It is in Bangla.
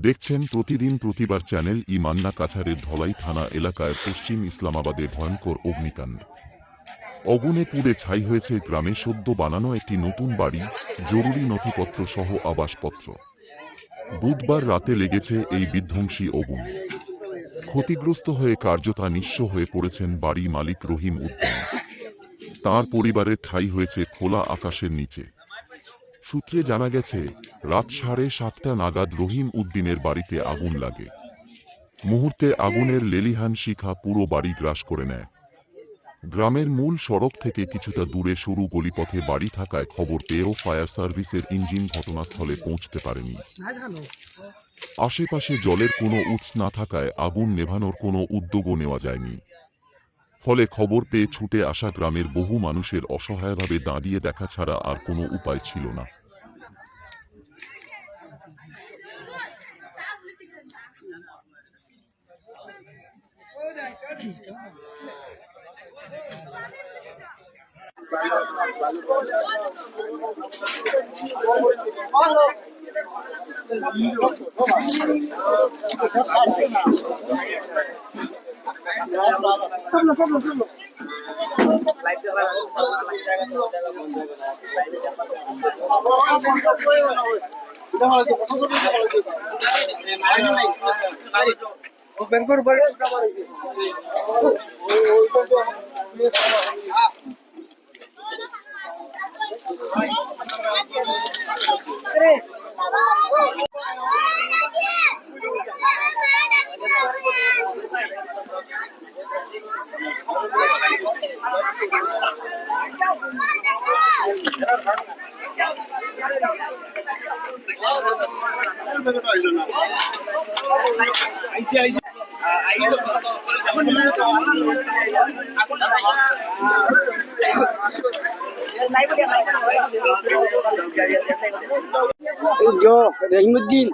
দেখছেন প্রতিদিন প্রতিবার চ্যানেল ই মান্না কাছাড়ের ধলাই থানা এলাকায় পশ্চিম ইসলামাবাদে ভয়ঙ্কর অগ্নিকাণ্ড। অগুনে পুড়ে ছাই হয়েছে গ্রামে সদ্য বানানো একটি নতুন বাড়ি, জরুরি নথিপত্র সহ আবাসপত্র। বুধবার রাতে লেগেছে এই বিধ্বংসী অগুন। ক্ষতিগ্রস্ত হয়ে কার্যতা নিঃস্ব হয়ে পড়েছেন বাড়ি মালিক রহিম উদ্দিন। তার পরিবারের ঠাই হয়েছে খোলা আকাশের নিচে। সূত্রে জানা গেছে, রাত সাড়ে সাতটা নাগাদ রহিম উদ্দিনের বাড়িতে আগুন লাগে। মুহূর্তে আগুনের লেলিহান শিখা পুরো বাড়ি গ্রাস করে নেয়। গ্রামের মূল সড়ক থেকে কিছুটা দূরে সরু গলিপথে বাড়ি থাকায় খবর পেয়েও ফায়ার সার্ভিসের ইঞ্জিন ঘটনাস্থলে পৌঁছতে পারেনি। আশেপাশে জলের কোনো উৎস না থাকায় আগুন নেভানোর কোনো উদ্যোগও নেওয়া যায়নি। ফলে খবর পেয়ে ছুটে আসা গ্রামের বহু মানুষের অসহায়ভাবে দাঁড়িয়ে দেখা ছাড়া আর কোনো উপায় ছিল না। দেখো ব্যাংকের উপরে Ayo, Naimuddin.